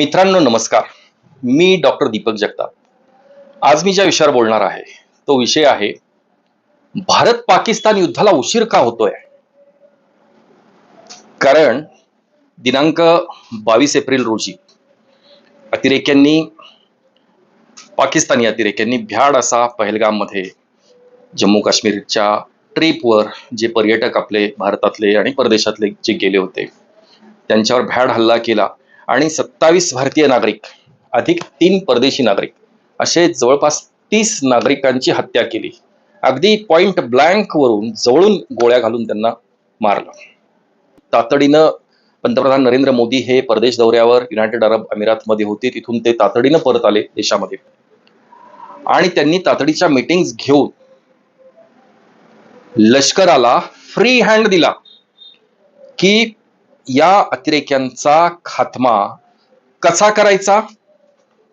मित्रांनो नमस्कार. मी डॉक्टर दीपक जगताप. आज मी ज्या विषयावर बोलणार आहे तो विषय आहे भारत पाकिस्तान युद्धाला उशीर का होतोय? कारण दिनांक बावीस एप्रिल रोजी अतिरेक्यांनी पाकिस्तानी अतिरेक्यांनी भ्याड असा पहलगाममध्ये जम्मू काश्मीरच्या ट्रिपवर जे पर्यटक आपले भारतातले आणि परदेशातले जे गेले होते त्यांच्यावर भ्याड हल्ला केला. आणि सत्तावीस भारतीय नागरिक अधिक तीन परदेशी नागरिक असे जवळपास तीस नागरिकांची हत्या केली. अगदी पॉइंट ब्लँक वरून जवळून गोळ्या घालून त्यांना मारलं. तातडीनं पंतप्रधान नरेंद्र मोदी हे परदेश दौऱ्यावर युनायटेड अरब अमिरातमध्ये होते तिथून ते तातडीनं परत आले देशामध्ये. आणि त्यांनी तातडीच्या मीटिंग्स घेऊन लष्कराला फ्री हँड दिला की या अतिरेक्यांचा खात्मा कसा करायचा?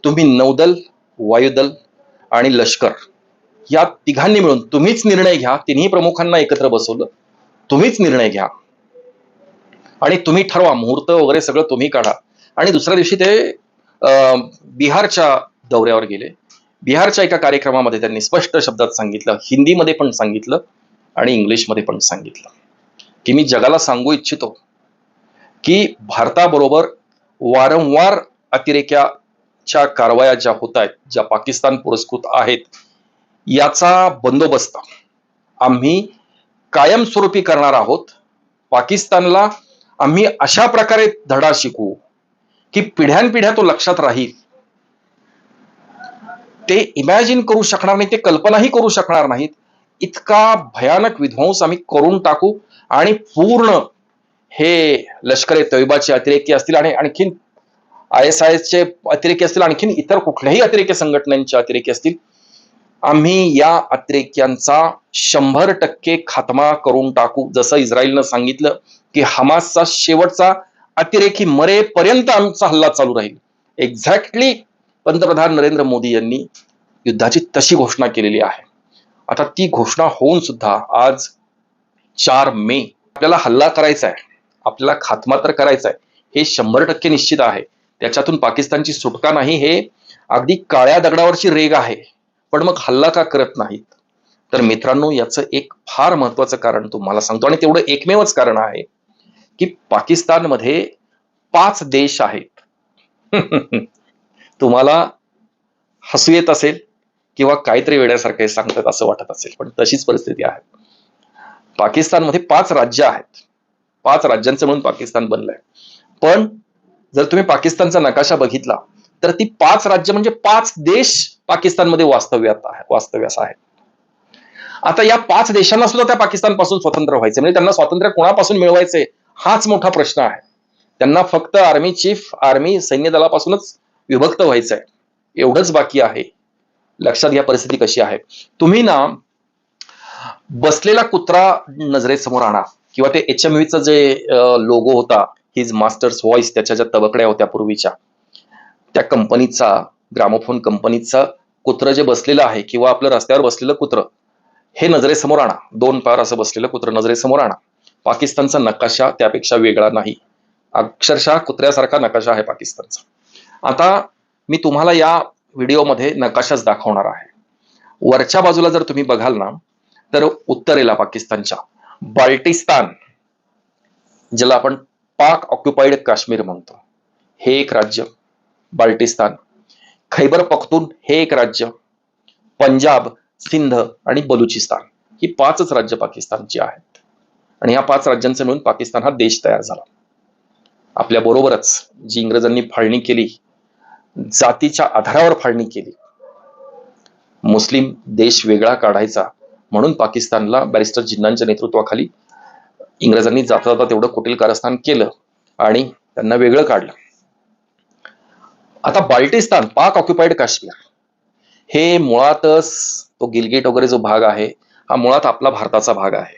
तुम्ही नौदल वायुदल आणि लष्कर या तिघांनी मिळून तुम्हीच निर्णय घ्या. तिन्ही प्रमुखांना एकत्र बसवलं. तुम्हीच निर्णय घ्या. आणि तुम्ही ठरवा. मुहूर्त वगैरे सगळं तुम्ही काढा. आणि दुसऱ्या दिवशी ते अं, बिहारच्या दौऱ्यावर गेले. बिहारच्या एका कार्यक्रमामध्ये त्यांनी स्पष्ट शब्दात सांगितलं. हिंदीमध्ये पण सांगितलं आणि इंग्लिशमध्ये पण सांगितलं. की मी जगाला सांगू इच्छितो. की भारताबरोबर वारंवार अतिरेक्याच्या कारवाया ज्या होत आहेत ज्या पाकिस्तान पुरस्कृत आहेत याचा बंदोबस्त आम्ही कायमस्वरूपी करणार आहोत. पाकिस्तानला आम्ही अशा प्रकारे धडा शिकवू की पिढ्यानपिढ्या तो लक्षात राहील. ते इमॅजिन करू शकणार नाही ते कल्पनाही करू शकणार नाहीत. इतका भयानक विध्वंस आम्ही करून टाकू आणि पूर्ण हे लष्कर ए अतिरेकी असतील आणि आणखीन आय एस आय चे अतिरेकी असतील आणखीन इतर कुठल्याही अतिरेकी संघटनांचे अतिरेकी असतील आम्ही या अतिरेक्यांचा शंभर टक्के खात्मा करून टाकू. जसं इस्रायलनं सांगितलं की हमासचा शेवटचा अतिरेकी मरेपर्यंत आमचा हल्ला चालू राहील. एक्झॅक्टली पंतप्रधान नरेंद्र मोदी यांनी युद्धाची तशी घोषणा केलेली आहे. आता ती घोषणा होऊन सुद्धा आज चार मे आपल्याला हल्ला करायचा आहे. आपल्याला खात्मा तर करायचा आहे हे शंभर टक्के निश्चित आहे. त्याच्यातून पाकिस्तानची सुटका नाही हे अगदी काळ्या दगडावरची रेग आहे. पण मग हल्ला का करत नाहीत? तर मित्रांनो याचं एक फार महत्वाचं कारण तुम्हाला सांगतो. आणि तेवढं एकमेवच कारण आहे की पाकिस्तानमध्ये पाच देश आहेत. तुम्हाला हसू येत असेल किंवा काहीतरी वेड्यासारखं सांगतात असं वाटत असेल पण तशीच परिस्थिती आहे. पाकिस्तानमध्ये पाच राज्य आहेत. पाच राज्यांचं म्हणून पाकिस्तान बनलंय. पण जर तुम्ही पाकिस्तानचा नकाशा बघितला तर ती पाच राज्य म्हणजे पाच देश पाकिस्तानमध्ये वास्तव्यात आहे वास्तव्यास आहेत. आता या पाच देशांना सुद्धा त्या पाकिस्तानपासून स्वतंत्र व्हायचे म्हणजे त्यांना स्वातंत्र्य कोणापासून मिळवायचे हाच मोठा प्रश्न आहे. त्यांना फक्त आर्मी चीफ आर्मी सैन्य दलापासूनच विभक्त व्हायचं आहे एवढंच बाकी आहे. लक्षात घ्या परिस्थिती कशी आहे. तुम्ही ना बसलेला कुत्रा नजरेसमोर आणा. किंवा ते एच एम चा जे लोगो होता हिज मास्टर्स व्हॉइस त्याच्या ज्या तबकड्या होत्या पूर्वीच्या त्या कंपनीचा ग्रामोफोन कंपनीचा कुत्र जे बसलेलं आहे किंवा आपलं रस्त्यावर बसलेलं कुत्र हे नजरेसमोर आणा. दोन पार असं बसलेलं कुत्र नजरेसमोर आणा. पाकिस्तानचा नकाशा त्यापेक्षा वेगळा नाही. अक्षरशः कुत्र्यासारखा नकाशा आहे पाकिस्तानचा. आता मी तुम्हाला या व्हिडिओमध्ये नकाशाच दाखवणार आहे. वरच्या बाजूला जर तुम्ही बघाल ना तर उत्तरेला पाकिस्तानच्या. बाल्टिस्तान ज्याला आपण पाक ऑक्युपाईड काश्मीर म्हणतो हे एक राज्य. बाल्टिस्तान खैबर पख्तून हे एक राज्य. पंजाब सिंध आणि बलुचिस्तान ही पाचच राज्य पाकिस्तानची आहेत. आणि या पाच राज्यांचे मिळून पाकिस्तान हा देश तयार झाला. आपल्या बरोबरच जी इंग्रजांनी फाळणी केली जातीच्या आधारावर फाळणी केली मुस्लिम देश वेगळा काढायचा म्हणून पाकिस्तानला बॅरिस्टर जिन्नांच्या नेतृत्वाखाली इंग्रजांनी जाता जाता तेवढं कुटील कारस्थान केलं आणि त्यांना वेगळं काढलं. आता बाल्टिस्तान पाक ऑक्युपाईड काश्मीर. हे मुळातच तो गिलगिट वगैरे जो भाग आहे हा मुळात आपला भारताचा भाग आहे.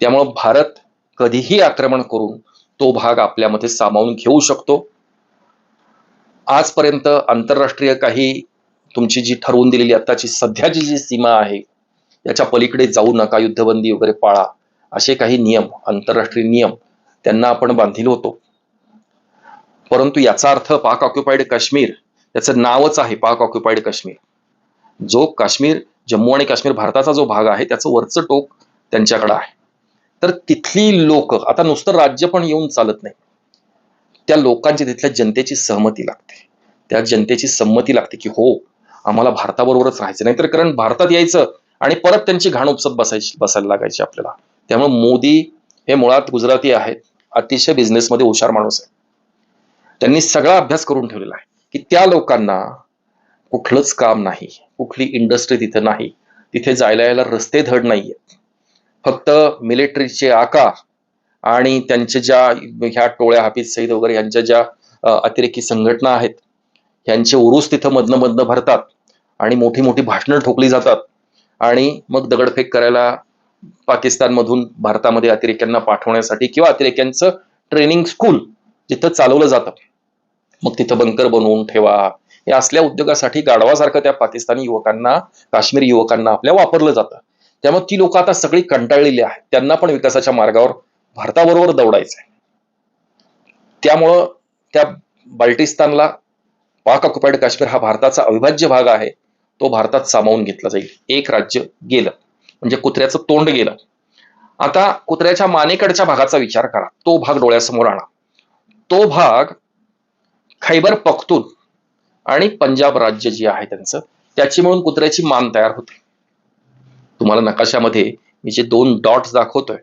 त्यामुळं भारत कधीही आक्रमण करून तो भाग आपल्यामध्ये सामावून घेऊ शकतो. आजपर्यंत आंतरराष्ट्रीय काही तुमची जी ठरवून दिलेली आत्ताची सध्याची जी सीमा आहे याच्या पलीकडे जाऊ नका युद्धबंदी वगैरे पाळा. असे काही नियम आंतरराष्ट्रीय नियम त्यांना आपण बांधील होतो. परंतु याचा अर्थ पाक ऑक्युपाईड काश्मीर त्याचं नावच आहे पाक ऑक्युपाईड काश्मीर. जो काश्मीर जम्मू आणि काश्मीर भारताचा जो भाग आहे त्याचं वरचं टोक त्यांच्याकडे आहे. तर तिथली लोक आता नुसतं राज्य पण येऊन चालत नाही. त्या लोकांची तिथल्या जनतेची सहमती लागते. त्या जनतेची संमती लागते की हो आम्हाला भारताबरोबरच राहायचं. नाही तर कारण भारतात यायचं आणि परत त्यांची घाण उपसत बसायची बसायला लागायची आपल्याला. त्यामुळे मोदी हे मुळात गुजराती आहेत. अतिशय बिझनेसमध्ये हुशार माणूस आहे त्यांनी सगळा अभ्यास करून ठेवलेला आहे की त्या लोकांना कुठलंच काम नाही. कुठली इंडस्ट्री तिथे नाही. तिथे जायला यायला रस्ते धड नाहीयेत. फक्त मिलिटरीचे आकार आणि त्यांच्या ज्या ह्या टोळ्या हाफिज सईद वगैरे यांच्या ज्या अतिरेकी संघटना आहेत यांचे उरूस तिथं मधनं मधनं भरतात आणि मोठी मोठी भाषणं ठोकली जातात. आणि मग दगडफेक करायला पाकिस्तानमधून भारतामध्ये अतिरेक्यांना पाठवण्यासाठी किंवा अतिरेक्यांचं ट्रेनिंग स्कूल जिथं चालवलं जातं. मग तिथं बंकर बनवून ठेवा. या असल्या उद्योगासाठी गाढवासारखं त्या पाकिस्तानी युवकांना काश्मीरी युवकांना आपल्या वापरलं जातं. त्यामुळे ती लोक आता सगळी कंटाळलेली आहेत. त्यांना पण विकासाच्या मार्गावर भारताबरोबर दौडायचं आहे त्यामुळं त्या बाल्टिस्तानला पाक ऑक्युपाईड काश्मीर हा भारताचा अविभाज्य भाग आहे. तो भारतात सामावून घेतला जाईल. एक राज्य गेलं. म्हणजे कुत्र्याचं तोंड गेलं. आता कुत्र्याच्या मानेकडच्या भागाचा विचार करा. तो भाग डोळ्यासमोर आणा. तो भाग खैबर पख्तून आणि पंजाब राज्य जे आहे त्यांचं त्याची मिळून कुत्र्याची मान तयार होते. तुम्हाला नकाशामध्ये मी जे दोन डॉट्स दाखवतोय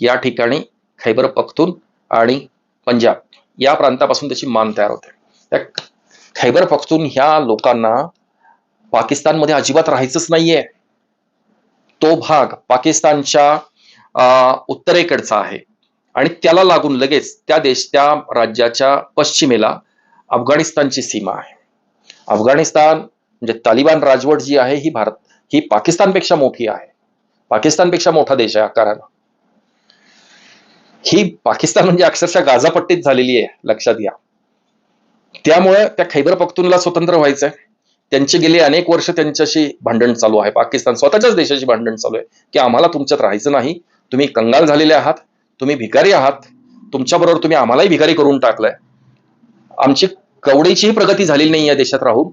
या ठिकाणी खैबर पख्तून आणि पंजाब या प्रांतापासून त्याची मान तयार होते. त्या खैबर पख्तून ह्या लोकांना पाकिस्तानमध्ये अजिबात राहायचंच नाहीये. तो भाग पाकिस्तानच्या अं, उत्तरेकडचा आहे. आणि त्याला लागून लगेच त्या देश त्या राज्याच्या पश्चिमेला अफगाणिस्तानची सीमा आहे. अफगाणिस्तान म्हणजे तालिबान राजवट जी आहे ही भारत ही पाकिस्तानपेक्षा मोठी आहे. पाकिस्तानपेक्षा मोठा देश आहे आकारानं ही पाकिस्तान म्हणजे अक्षरशः गाझापट्टीत झालेली आहे लक्षात घ्या. त्यामुळे त्या खैबर पख्तूनला स्वतंत्र व्हायचंय. त्यांचे गेले अनेक वर्ष त्यांच्याशी भांडण चालू आहे. पाकिस्तान स्वतःच्याच देशाशी भांडण चालू आहे की आम्हाला तुमच्यात राहायचं नाही. तुम्ही कंगाल झालेले आहात. तुम्ही भिकारी आहात. तुमच्याबरोबर तुम्ही आम्हालाही भिकारी करून टाकलंय. आमची कवडीचीही प्रगती झालेली नाही या देशात राहून.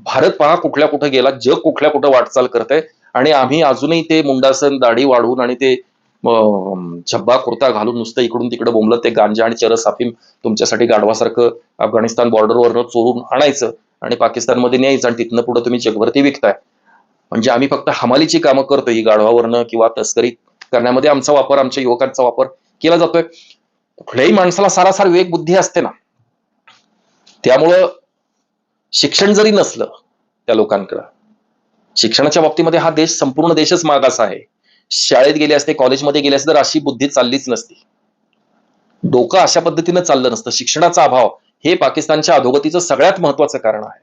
भारत पहा कुठल्या कुठं गेला जग कुठल्या कुठं वाटचाल करतंय. आणि आम्ही अजूनही ते मुंडासन दाढी वाढवून आणि ते छब्बा झब्बा कुर्ता घालून नुसतं इकडून तिकडे बोंबलं ते गांजा आणि चरस अफीम तुमच्यासाठी गाढवासारखं अफगाणिस्तान बॉर्डरवरनं चोरून आणायचं. आणि पाकिस्तानमध्ये न्यायचं आणि तिथनं पुढे तुम्ही जगभरती विकताय. म्हणजे आम्ही फक्त हमालीची कामं करतो ही गाढवावरनं किंवा तस्करी करण्यामध्ये आमचा वापर आमच्या युवकांचा वापर केला जातोय. कुठल्याही माणसाला सारासार विवेक बुद्धी असते ना. त्यामुळं शिक्षण जरी नसलं त्या लोकांकडं शिक्षणाच्या बाबतीमध्ये हा देश संपूर्ण देशच मागास आहे. शाळेत गेले असते कॉलेजमध्ये गेले असते तर अशी बुद्धी चाललीच नसती. डोकं अशा पद्धतीनं चाललं नसतं. शिक्षणाचा अभाव हे पाकिस्तानच्या अधोगतीचं सगळ्यात महत्वाचं कारण आहे.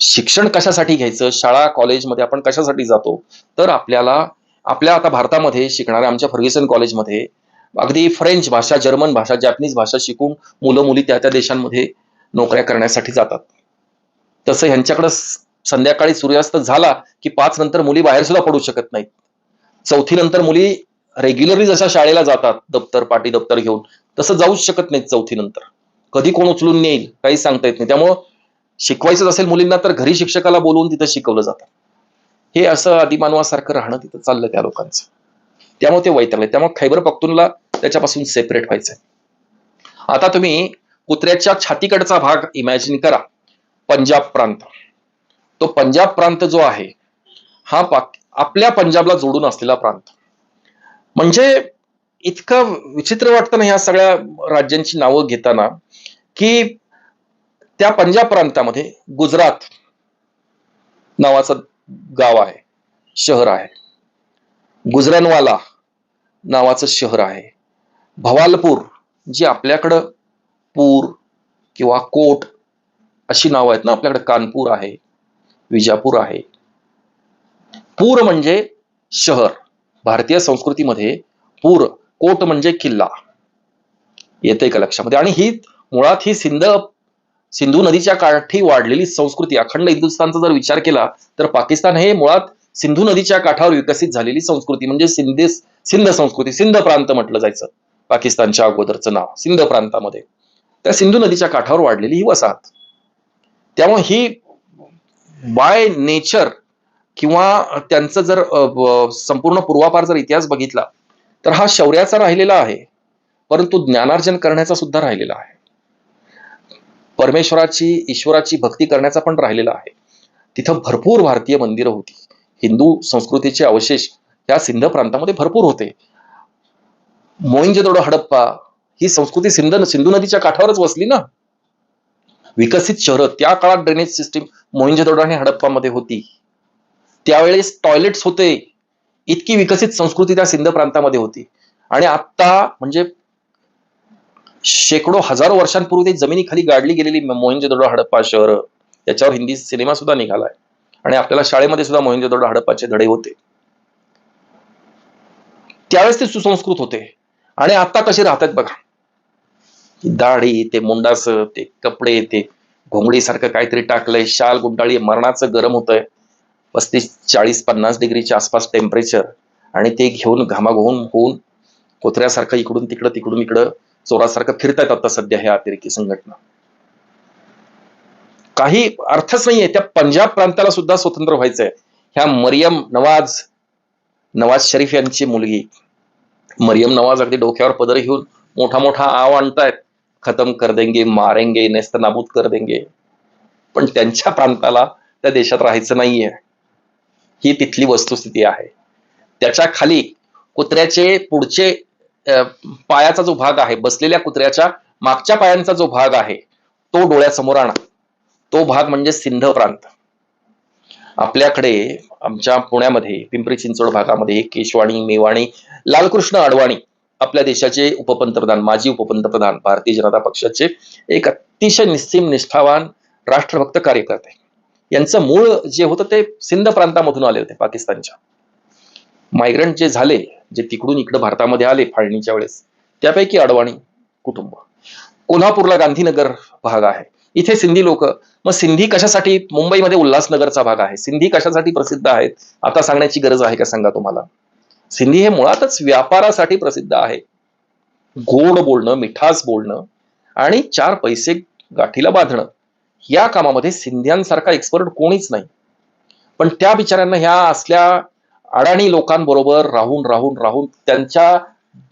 शिक्षण कशासाठी घ्यायचं? शाळा कॉलेजमध्ये आपण कशासाठी जातो? तर आपल्याला आपल्या आता भारतामध्ये शिकणाऱ्या आमच्या फर्ग्युसन कॉलेजमध्ये अगदी फ्रेंच भाषा जर्मन भाषा जॅपनीज भाषा शिकून मुलं मुली त्या त्या देशांमध्ये नोकऱ्या करण्यासाठी जातात. तसं ह्यांच्याकडं संध्याकाळी सूर्यास्त झाला की पाच नंतर मुली बाहेर सुद्धा पडू शकत नाहीत. चौथी नंतर मुली रेग्युलरली जशा शाळेला जातात दप्तर पाटी दप्तर घेऊन तसं जाऊच शकत नाहीत चौथी नंतर. कधी कोण उचलून नेईल काहीच सांगता येत नाही. त्यामुळं शिकवायचंच असेल मुलींना तर घरी शिक्षकाला बोलवून तिथं शिकवलं जातं. हे असं आदिमानवासारखं राहणं तिथं चाललं त्या लोकांचं. त्यामुळे ते वैतागले. त्यामुळे खैबर पख्तूनला त्याच्यापासून सेपरेट व्हायचंय. आता तुम्ही कुत्र्याच्या छातीकडचा भाग इमॅजिन करा. पंजाब प्रांत. तो पंजाब प्रांत जो आहे हा पाक आपल्या पंजाबला जोडून असलेला प्रांत. म्हणजे इतकं विचित्र वाटतं ना ह्या सगळ्या राज्यांची नावं घेताना की त्या पंजाब प्रांतामध्ये गुजरात नावाचं गाव आहे शहर आहे. गुजरनवाला नावाचं शहर आहे. भवालपूर जी आपल्याकडं पूर किंवा कोट अशी नावं आहेत ना आपल्याकडे कानपूर आहे विजापूर आहे. पूर म्हणजे शहर. भारतीय संस्कृतीमध्ये पूर कोट म्हणजे किल्ला. येते का लक्षामध्ये? आणि ही मुळात ही सिंध सिंधू नदीच्या काठी वाढलेली संस्कृती अखंड हिंदुस्थानचा जर विचार केला तर पाकिस्तान हे मुळात सिंधू नदीच्या काठावर विकसित झालेली संस्कृती म्हणजे सिंधे सिंध संस्कृती सिंध प्रांत म्हटलं जायचं. पाकिस्तानच्या अगोदरचं नाव सिंध प्रांतामध्ये. त्या सिंधू नदीच्या काठावर वाढलेली ही वसाहत. त्यामुळे ही बाय नेचर किंवा त्यांचं जर संपूर्ण पूर्वापार जर इतिहास बघितला तर हा शौर्याचा राहिलेला आहे परंतु ज्ञानार्जन करण्याचा सुद्धा राहिलेला आहे. परमेश्वराची ईश्वराची भक्ती करण्याचा पण राहिलेला आहे. तिथं भरपूर भारतीय मंदिरं होती. हिंदू संस्कृतीचे अवशेष या सिंध प्रांतामध्ये भरपूर होते. मोइंजोदडो हडप्पा ही संस्कृती सिंध सिंधू नदीच्या काठावरच वसली ना? विकसित शहरं त्या काळात ड्रेनेज सिस्टीम मोइंजोदडो आणि हडप्पामध्ये होती. त्यावेळेस टॉयलेट्स होते. इतकी विकसित संस्कृती त्या सिंध प्रांतामध्ये होती. आणि आत्ता म्हणजे शेकडो हजारो वर्षांपूर्वी ते जमिनीखाली गाडली गेलेली मोहिंजोदडो हडप्पा शहर त्याच्यावर हिंदी सिनेमा सुद्धा निघालाय. आणि आपल्याला शाळेमध्ये सुद्धा मोहिंजोदडो हडप्पाचे धडे होते. त्यावेळेस ते सुसंस्कृत होते. आणि आता कसे राहतात बघा. दाढी ते मुंडास ते कपडे ते घोंगडीसारखं काहीतरी टाकलंय शाल गुंडाळी मरणाचं गरम होतंय. पस्तीस चाळीस पन्नास डिग्रीच्या आसपास टेम्परेचर आणि ते घेऊन घामाघूम होऊन कोत्र्यासारखं इकडून तिकडं तिकडून इकडं चोरासारखं फिरतायत आता सध्या ह्या अतिरेकी संघटना. काही अर्थच नाहीये त्या पंजाब प्रांताला सुद्धा स्वतंत्र व्हायचंय. ह्या मरियम नवाज नवाज शरीफ यांची मुलगी मरियम नवाज अगदी डोक्यावर पदर घेऊन मोठा मोठा आव आणतायत. खतम कर देंगे मारेंगे नेस्त नाबूद कर देंगे. पण त्यांच्या प्रांताला त्या देशात राहायचं नाहीये. ही तिथली वस्तुस्थिती आहे. त्याच्याखाली कुत्र्याचे पुढचे पायाचा जो भाग आहे बसलेल्या कुत्र्याच्या मागच्या पायांचा जो भाग आहे तो डोळ्यासमोर आणा. तो भाग म्हणजे सिंध प्रांत. आपल्याकडे आमच्या पुण्यामध्ये पिंपरी चिंचवड भागामध्ये केशवाणी मेवाणी लालकृष्ण अडवाणी आपल्या देशाचे उपपंतप्रधान माजी उपपंतप्रधान भारतीय जनता पक्षाचे एक अतिशय निस्सीम निष्ठावान राष्ट्रभक्त कार्यकर्ते. यांचं मूळ जे होतं ते सिंध प्रांतामधून आले होते पाकिस्तानच्या. मायग्रंट जे झाले जे तिकडून इकडे भारतामध्ये आले फाळणीच्या वेळेस त्यापैकी अडवाणी कुटुंब. कोल्हापूरला गांधीनगर भाग आहे. इथे सिंधी लोक मग सिंधी कशासाठी मुंबईमध्ये उल्हासनगरचा भाग आहे? सिंधी कशासाठी प्रसिद्ध आहेत? आता सांगण्याची गरज आहे का सांगा तुम्हाला? सिंधी हे मुळातच व्यापारासाठी प्रसिद्ध आहे. गोड बोलणं मिठास बोलणं आणि चार पैसे गाठीला बांधणं. या कामामध्ये सिंध्यांसारखा एक्सपर्ट कोणीच नाही. पण त्या बिचाऱ्यांना ह्या असल्या अडाणी लोकांबरोबर राहून राहून राहून त्यांच्या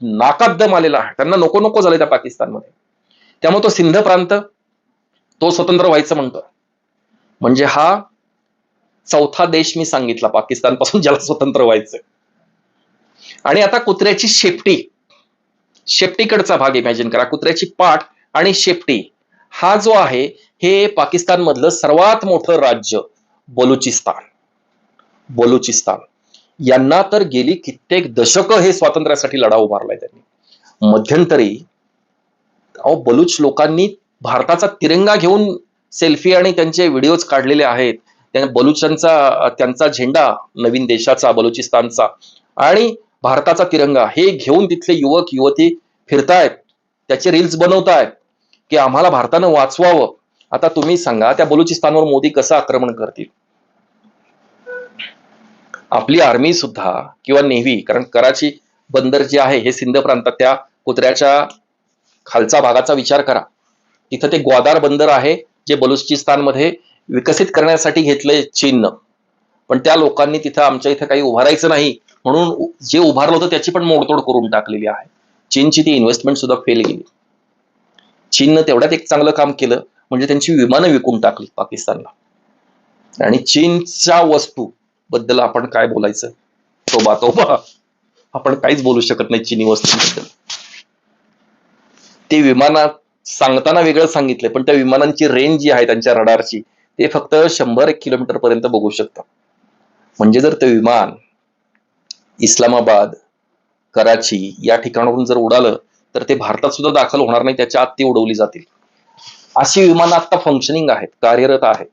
नाकात दम आलेला आहे. त्यांना नको नको झाले त्या पाकिस्तानमध्ये. त्यामुळे तो सिंध प्रांत तो स्वतंत्र व्हायचं म्हणतो. म्हणजे हा चौथा देश मी सांगितला पाकिस्तानपासून ज्याला स्वतंत्र व्हायचं आणि आता कुत्र्याची शेपटी शेपटीकडचा भाग इमॅजिन करा. कुत्र्याची पाठ आणि शेपटी हा जो आहे हे पाकिस्तानमधलं सर्वात मोठं राज्य बलुचिस्तान. बलुचिस्तान. यांना तर गेली कित्येक दशकं हे स्वातंत्र्यासाठी लढा उभारलाय त्यांनी. मध्यंतरी अहो बलूच लोकांनी भारताचा तिरंगा घेऊन सेल्फी आणि त्यांचे व्हिडिओज काढलेले आहेत. त्यांना बलुचांचा त्यांचा झेंडा नवीन देशाचा बलुचिस्तानचा. आणि भारताचा तिरंगा हे घेऊन तिथले युवक युवती फिरतायत. त्याचे रील्स बनवतायत की आम्हाला भारतानं वाचवावं. आता तुम्ही सांगा त्या बलुचिस्तानवर मोदी कसं आक्रमण करतील? आपली आर्मी सुद्धा किंवा नेव्ही कारण कराची बंदर जे आहे हे सिंध प्रांतात त्या कुत्र्याच्या खालचा भागाचा विचार करा. तिथं ते ग्वादार बंदर आहे जे बलुचिस्तानमध्ये विकसित करण्यासाठी घेतले चीननं पण त्या लोकांनी तिथं आमच्या इथं काही उभारायचं नाही म्हणून जे उभारलं होतं त्याची पण मोडतोड करून टाकलेली आहे. चीनची ती इन्व्हेस्टमेंट सुद्धा फेल गेली. चीननं तेवढ्यात एक चांगलं काम केलं. म्हणजे त्यांची विमानं विकून टाकली पाकिस्तानला. आणि चीनच्या वस्तू बद्दल आपण काय बोलायचं? तोबा तोबा. आपण काहीच बोलू शकत नाही चीनी वस्तूंबद्दल. ते विमानात सांगताना वेगळं सांगितलंय पण त्या विमानांची रेंज जी आहे त्यांच्या रडारची ते फक्त शंभर एक किलोमीटर पर्यंत बघू शकतं म्हणजे जर ते विमान इस्लामाबाद कराची या ठिकाणावरून जर उडालं तर ते भारतात सुद्धा दाखल होणार नाही त्याच्या आत ती उडवली जातील. अशी विमानं आता फंक्शनिंग आहेत कार्यरत आहेत.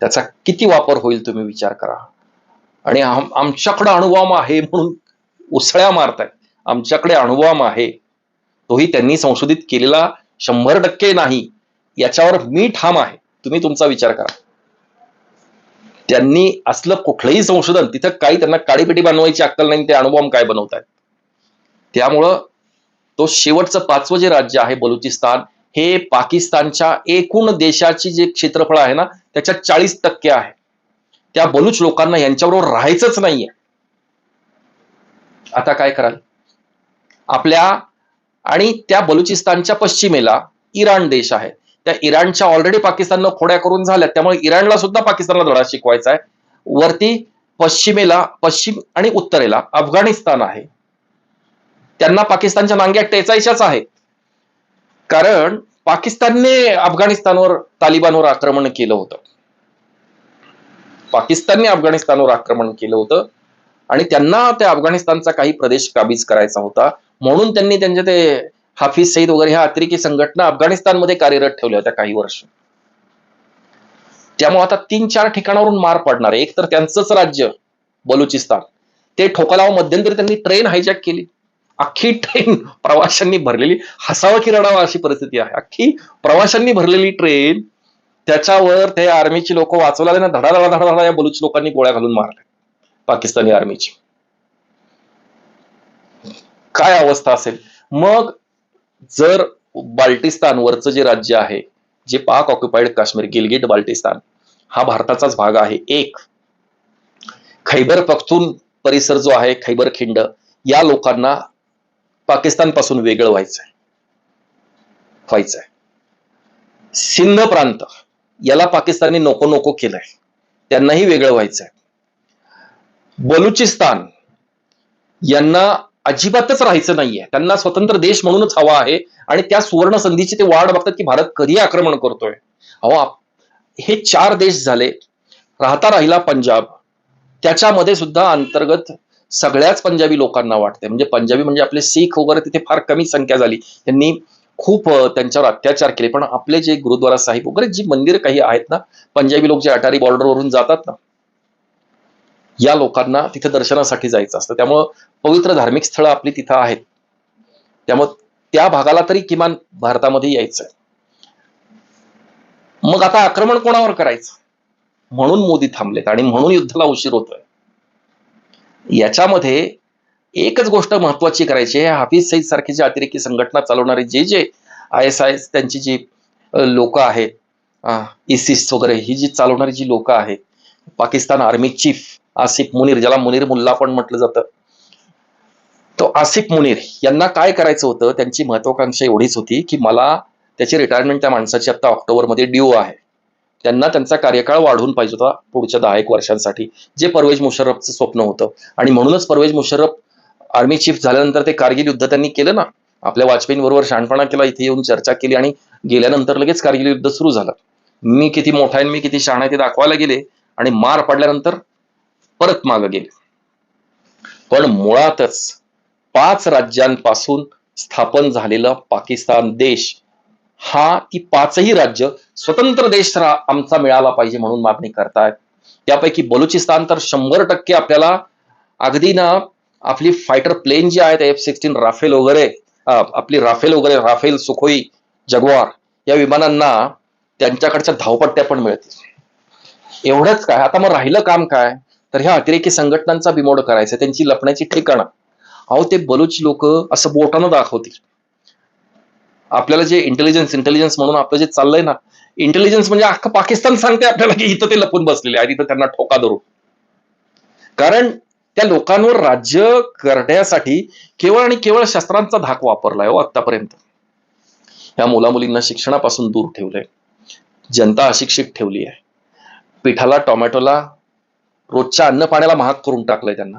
त्याचा किती वापर होईल तुम्ही विचार करा. आणि आमच्याकडे अणुबॉम्ब आहे म्हणून उसळ्या मारतायत. आमच्याकडे अणुबॉम्ब आहे. तोही त्यांनी संशोधित केलेला शंभर टक्के नाही. याच्यावर मी ठाम आहे. तुम्ही तुमचा विचार करा. त्यांनी असलं कुठलंही संशोधन तिथं काही त्यांना काळीपेटी बनवायची अक्कल नाही ते अणुबॉम्ब काय बनवतायत. त्यामुळं तो शेवटचं पाचवं जे राज्य आहे बलुचिस्तान हे पाकिस्तानच्या एकूण देशाची जे क्षेत्रफळ आहे ना त्याच्या चाळीस टक्के आहे. त्या बलूच लोकांना यांच्याबरोबर राहायचंच नाहीये. आता काय कराल? आपल्या आणि त्या बलुचिस्तानच्या पश्चिमेला इराण देश आहे. त्या इराणच्या ऑलरेडी पाकिस्ताननं खोड्या करून झाल्या त्यामुळे इराणला सुद्धा पाकिस्तानला धडा शिकवायचा आहे. वरती पश्चिमेला पश्चिम आणि उत्तरेला अफगाणिस्तान आहे. त्यांना पाकिस्तानच्या नांग्या टेचायच्याच आहेत कारण पाकिस्तानने अफगाणिस्तानवर तालिबानवर आक्रमण केलं होतं. पाकिस्तानने अफगाणिस्तानवर आक्रमण केलं होतं. आणि त्यांना त्या अफगाणिस्तानचा काही प्रदेश काबीज करायचा होता. म्हणून त्यांनी त्यांचे ते हाफिज सईद वगैरे ह्या अतिरेकी संघटना अफगाणिस्तानमध्ये कार्यरत ठेवल्या होत्या काही वर्ष. त्यामुळे आता तीन चार ठिकाणावरून मार पडणार आहे. एक तर त्यांचंच राज्य बलुचिस्तान. ते ठोकालाव मध्यंतरी त्यांनी ट्रेन हायजॅक केली. अख्खी ट्रेन प्रवाशांनी भरलेली हसावं की रडावा अशी परिस्थिती आहे. अख्खी प्रवाशांनी भरलेली ट्रेन त्याच्यावर ते आर्मीची लोक वाचवला धडा धडा धडा धडा या बलुच लोकांनी गोळ्या घालून मारल्या. पाकिस्तानी आर्मीची काय अवस्था असेल? मग जर बाल्टिस्तान वरचं जे राज्य आहे जे पाक ऑक्युपाईड काश्मीर गिलगिट बाल्टिस्तान हा भारताचाच भाग आहे. एक खैबर पख्तून परिसर जो आहे खैबर खिंड या लोकांना पाकिस्तानपासून वेगळं व्हायचंय. व्हायचंय. सिंध प्रांत याला पाकिस्तानने नको नको केलंय. त्यांनाही वेगळं व्हायचंय. बलुचिस्तान यांना अजिबातच राहायचं नाहीये. त्यांना स्वतंत्र देश म्हणूनच हवा आहे. आणि त्या सुवर्ण संधीची ते वाढ बघतात की भारत कधी आक्रमण करतोय. अहो हे चार देश झाले. राहता राहिला पंजाब. त्याच्यामध्ये सुद्धा अंतर्गत सगळ्याच पंजाबी लोकांना वाटते म्हणजे पंजाबी म्हणजे आपले सिख वगैरे तिथे फार कमी संख्या झाली. त्यांनी खूप त्यांच्यावर अत्याचार केले. पण आपले जे गुरुद्वारा साहिब वगैरे जी मंदिर काही आहेत ना पंजाबी लोक जे अटारी बॉर्डरवरून जातात ना या लोकांना तिथे दर्शनासाठी जायचं असतं. त्यामुळं पवित्र धार्मिक स्थळं आपली तिथं आहेत. त्यामुळं त्या भागाला तरी किमान भारतामध्ये यायचं मग आता आक्रमण कोणावर करायचं? म्हणून मोदी थांबलेत आणि म्हणून युद्धाला उशीर होतोय. याच्यामध्ये एकच गोष्ट महत्वाची करायची आहे. हाफिज सईद सारखी जी अतिरेकी संघटना चालवणारे जे जे आय एस आय त्यांची जी लोक आहेत इसिस वगैरे ही जी चालवणारी जी लोक आहेत पाकिस्तान आर्मी चीफ आसिफ मुनीर ज्याला मुनीर मुल्ला पण म्हटलं जातं. तो आसिफ मुनीर यांना काय करायचं होतं? त्यांची महत्वाकांक्षा एवढीच होती की मला त्याची रिटायरमेंट त्या माणसाची आता ऑक्टोबरमध्ये ड्यू आहे. त्यांना त्यांचा कार्यकाळ वाढवून पाहिजे होता पुढच्या दहा एक वर्षांसाठी जे परवेज मुशर्रफचं स्वप्न होतं. आणि म्हणूनच परवेज मुशर्रफ आर्मी चीफ झाल्यानंतर ते कारगिल युद्ध त्यांनी केलं ना. आपल्या वाजपेयींबरोबर शहाणपणा केला इथे येऊन चर्चा केली आणि गेल्यानंतर लगेच कारगिल युद्ध सुरू झालं. मी किती मोठा आहे आणि मी किती शहाणा आहे ते दाखवायला गेले आणि मार पडल्यानंतर परत मागं गेले. पण मुळातच पाच राज्यांपासून स्थापन झालेला पाकिस्तान देश हा ती पाचही राज्य स्वतंत्र देश आमचा मिळाला पाहिजे म्हणून मागणी करतायत. त्यापैकी बलुचिस्तान तर शंभर टक्के आपल्याला अगदी ना आपली फायटर प्लेन जी आहेत एफ सिक्स्टीन राफेल वगैरे आपली राफेल वगैरे राफेल सुखोई जगवार या विमानांना त्यांच्याकडच्या धावपट्ट्या पण मिळतील. एवढंच काय? आता मग राहिलं काम काय? तर ह्या अतिरेकी संघटनांचा बिमोड करायचं त्यांची लपण्याची ठिकाणं. अहो ते बलुच लोक असं बोटानं दाखवतील. आपल्याला जे इंटेलिजन्स इंटेलिजन्स म्हणून आपलं जे चाललंय ना इंटेलिजन्स म्हणजे अख्खा पाकिस्तान सांगते आपल्याला की इथं ते लपून बसलेले आहेत इथं त्यांना ठोका धरू कारण त्या लोकांवर राज्य करण्यासाठी केवळ आणि केवळ शस्त्रांचा धाक वापरलाय हो आतापर्यंत या मुलामुलींना शिक्षणापासून दूर ठेवलंय. जनता अशिक्षित ठेवली आहे. पिठाला टोमॅटोला रोजच्या अन्न पाण्याला महाग करून टाकलंय त्यांना.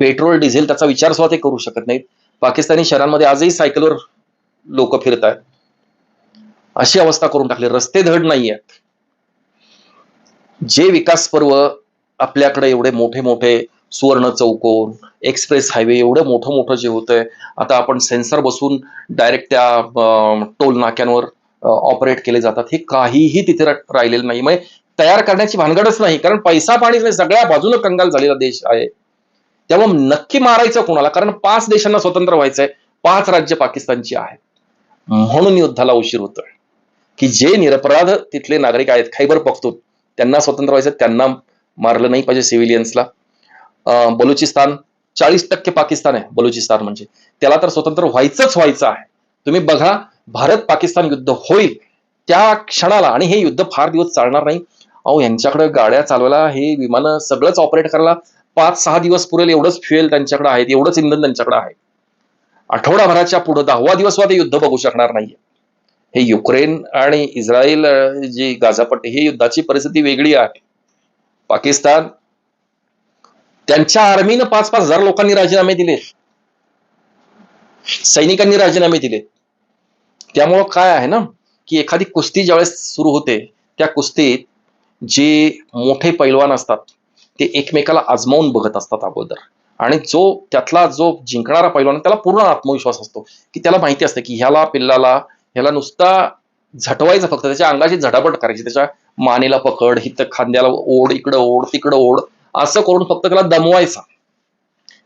पेट्रोल डिझेल त्याचा विचार सुद्धा ते करू शकत नाहीत. पाकिस्तानी शहरांमध्ये आजही सायकलवर लोक फिरत आहेत अशी अवस्था करून टाकली. रस्ते धड नाही आहेत जे विकास पर्व आपल्याकडे एवढे मोठे मोठे सुवर्ण चौकोन एक्सप्रेस हायवे एवढं मोठं मोठं जे होतंय आता आपण सेन्सर बसून डायरेक्ट त्या टोल नाक्यांवर ऑपरेट केले जातात. हे काहीही तिथे राहिलेलं नाही. म्हणजे तयार करण्याची भानगडच नाही. कारण पैसा पाणी नाही सगळ्या बाजूने कंगाल झालेला देश आहे. त्यामुळे नक्की मारायचं कोणाला? कारण पाच देशांना स्वतंत्र व्हायचंय. पाच राज्य पाकिस्तानची आहेत. म्हणून युद्धाला उशीर होतोय. की जे निरपराध तिथले नागरिक आहेत खैबर पख्तून त्यांना स्वतंत्र व्हायचं त्यांना मारलं नाही पाहिजे सिव्हिलियन्सला अं, बलुचिस्तान चाळीस टक्के पाकिस्तान आहे बलुचिस्तान म्हणजे. त्याला तर स्वतंत्र व्हायचंच व्हायचं आहे. तुम्ही बघा भारत पाकिस्तान युद्ध होईल त्या क्षणाला आणि हे युद्ध फार दिवस चालणार नाही. अहो यांच्याकडे गाड्या चालवायला हे विमानं सगळंच ऑपरेट करायला पाच सहा दिवस पुरेल एवढंच फ्युएल त्यांच्याकडे आहे एवढंच इंधन त्यांच्याकडे आहे. आठवडाभराच्या पुढे दहावा दिवस वाद युद्ध बघू शकणार नाहीये. हे युक्रेन आणि इस्रायल जी गाझापट्टी ही युद्धाची परिस्थिती वेगळी आहे. पाकिस्तान त्यांच्या आर्मीनं पाच पाच हजार लोकांनी राजीनामे दिले. सैनिकांनी राजीनामे दिले. त्यामुळं काय आहे ना की एखादी कुस्ती ज्यावेळेस सुरू होते त्या कुस्तीत जे मोठे पैलवान असतात ते एकमेकाला आजमावून बघत असतात अगोदर. आणि जो त्यातला जो जिंकणारा पैलवान त्याला पूर्ण आत्मविश्वास असतो. की त्याला माहिती असतं की ह्याला पिल्लाला ह्याला नुसता झटवायचं फक्त त्याच्या अंगाची झटापट करायची त्याच्या मानेला पकड हित खांद्याला ओढ इकडं ओढ तिकडं ओढ असं करून फक्त त्याला दमवायचा.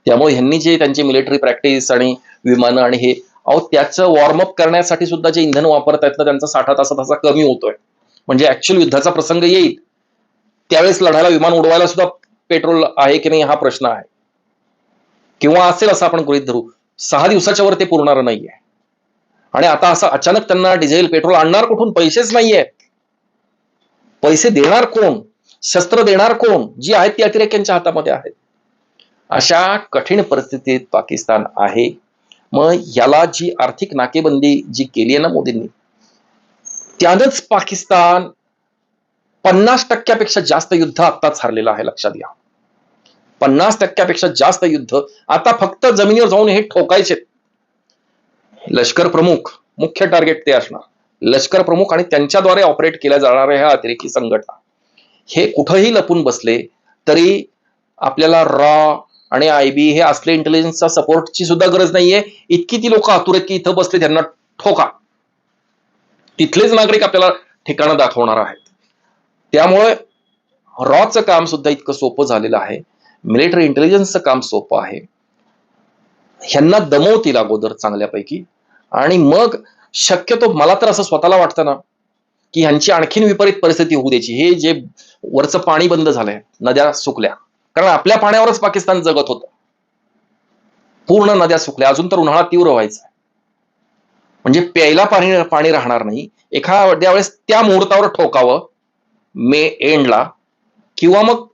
त्यामुळे ह्यांनी जे त्यांची मिलिटरी प्रॅक्टिस आणि विमानं आणि हे अहो त्याचं वॉर्मअप करण्यासाठी सुद्धा जे इंधन वापरतायत ना त्यांचा साठा तासा तासा कमी होतोय. म्हणजे ऍक्च्युअल युद्धाचा प्रसंग येईल. त्यावेळेस लढायला विमान उडवायला सुद्धा पेट्रोल आहे की नाही हा प्रश्न आहे. किंवा असेल असं आपण गृहित धरू सहा दिवसाच्या वर ते पुरणार नाहीये. आणि आता असं अचानक त्यांना डिझेल पेट्रोल आणणार कुठून? पैसेच नाहीये. पैसे देणार कोण? शस्त्र देणार कोण? जी आहेत ती अतिरेक्यांच्या हातामध्ये आहेत. अशा कठीण परिस्थितीत पाकिस्तान आहे. मग याला जी आर्थिक नाकेबंदी जी केली आहे ना मोदींनी त्यानंच पाकिस्तान पन्नास टक्क्यापेक्षा जास्त युद्ध आत्ताच हरलेलं आहे लक्षात घ्या. पन्नास टक्क्यापेक्षा जास्त युद्ध आता फक्त जमिनीवर जाऊन हे ठोकायचे. लष्कर प्रमुख मुख्य टार्गेट ते असणार. लष्कर प्रमुख आणि त्यांच्याद्वारे ऑपरेट केल्या जाणाऱ्या ह्या अतिरेकी संघटना. हे कुठंही लपून बसले तरी आपल्याला रॉ आणि आय बी हे असले इंटेलिजन्सचा सपोर्टची सुद्धा गरज नाहीये. इतकी ती लोक आतुर की इथं बसले त्यांना ठोका. तिथलेच नागरिक आपल्याला ठिकाणं दाखवणार आहेत. त्यामुळे रॉचं काम सुद्धा इतकं सोपं झालेलं आहे. मिलिटरी इंटेलिजन्सचं काम सोपं आहे. ह्यांना दमवतील अगोदर चांगल्यापैकी. आणि मग शक्यतो मला तर असं स्वतःला वाटतं ना की ह्यांची आणखीन विपरीत परिस्थिती होऊ द्यायची. हे जे वरचं पाणी बंद झालंय नद्या सुकल्या. कारण आपल्या पाण्यावरच पाकिस्तान जगत होतं. पूर्ण नद्या सुकल्या. अजून तर उन्हाळा तीव्र व्हायचा म्हणजे प्यायला पाणी पाणी राहणार नाही. एखाद्या वेळेस त्या मुहूर्तावर ठोकावं. मे एंडला. किंवा मग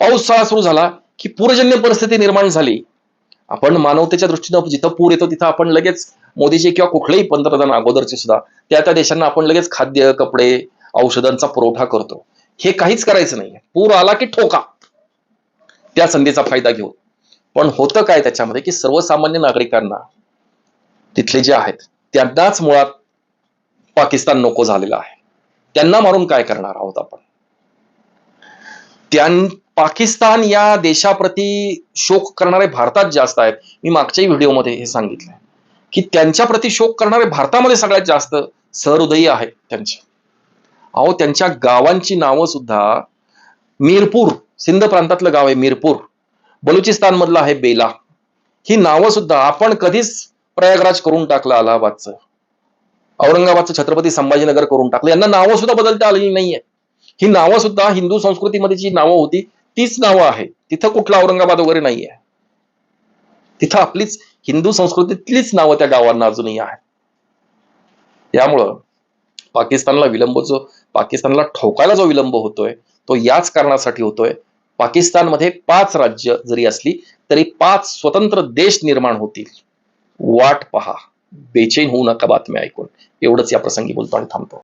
पाऊस सुरू झाला की पूरजन्य परिस्थिती निर्माण झाली. आपण मानवतेच्या दृष्टीनं जिथं पूर येतो तिथं आपण लगेच मोदीचे किंवा कुठलेही पंतप्रधान अगोदरचे सुद्धा त्या त्या देशांना आपण लगेच खाद्य कपडे औषधांचा पुरवठा करतो. हे काहीच करायचं नाही पूर आला की ठोका. त्या संधीचा फायदा घेऊन. पण होतं काय त्याच्यामध्ये की सर्वसामान्य नागरिकांना तिथले जे आहेत त्यांनाच मुळात पाकिस्तान नको झालेला आहे. त्यांना मारून काय करणार आहोत आपण? त्यां पाकिस्तान या देशाप्रती शोक करणारे भारतात जास्त आहेत. मी मागच्याही व्हिडिओमध्ये हे सांगितलंय की त्यांच्याप्रती शोक करणारे भारतामध्ये सगळ्यात जास्त सहृदयी आहेत त्यांचे. अहो त्यांच्या गावांची नावं सुद्धा मीरपूर सिंध प्रांतातलं गाव आहे मीरपूर. बलुचिस्तान मधलं आहे बेला. ही नावं सुद्धा आपण कधीच प्रयागराज करून टाकलं अलाहाबादचं. औरंगाबादचं छत्रपती संभाजीनगर करून टाकलं. यांना नावं सुद्धा बदलता आलेली नाहीये. ही नावं सुद्धा हिंदू संस्कृतीमध्ये जी नावं होती तीच नावं आहेत. तिथं कुठलं औरंगाबाद वगैरे नाहीये. तिथं आपलीच हिंदू संस्कृतीतलीच नावं त्या गावांना अजूनही आहेत. त्यामुळं पाकिस्तानला विलंब जो पाकिस्तानला ठोकायला जो विलंब होतोय तो याच कारणासाठी होतोय. पाकिस्तानमध्ये पाच राज्य जरी असली तरी पाच स्वतंत्र देश निर्माण होतील. वाट पहा. बेचैन होऊ नका बातम्या ऐकून. एवढंच या प्रसंगी बोलतो आणि थांबतो.